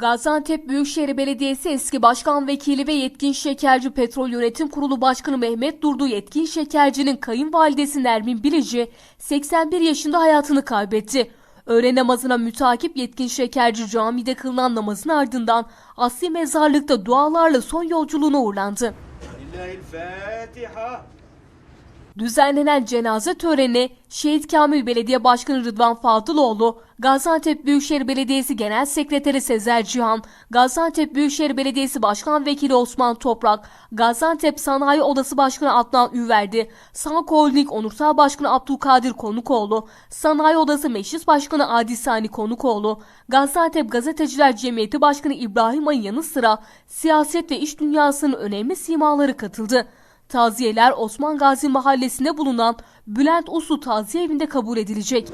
Gaziantep Büyükşehir Belediyesi eski başkan vekili ve yetkin şekerci Petrol Yönetim Kurulu Başkanı Mehmet Durdu Yetkin Şekerci'nin kayınvalidesi Nermin Bilici 81 yaşında hayatını kaybetti. Öğle namazına mütakip yetkin şekerci camide kılınan namazın ardından asli mezarlıkta dualarla son yolculuğuna uğurlandı. Düzenlenen cenaze töreni Şehit Kamil Belediye Başkanı Rıdvan Fatıloğlu, Gaziantep Büyükşehir Belediyesi Genel Sekreteri Sezer Cihan, Gaziantep Büyükşehir Belediyesi Başkan Vekili Osman Toprak, Gaziantep Sanayi Odası Başkanı Adnan Üverdi, Sanko Holding Onursal Başkanı Abdülkadir Konukoğlu, Sanayi Odası Meclis Başkanı Adi Sani Konukoğlu, Gaziantep Gazeteciler Cemiyeti Başkanı İbrahim Ay'ın yanı sıra siyaset ve iş dünyasının önemli simaları katıldı. Taziyeler Osman Gazi Mahallesi'nde bulunan Bülent Uslu Taziye Evi'nde kabul edilecek.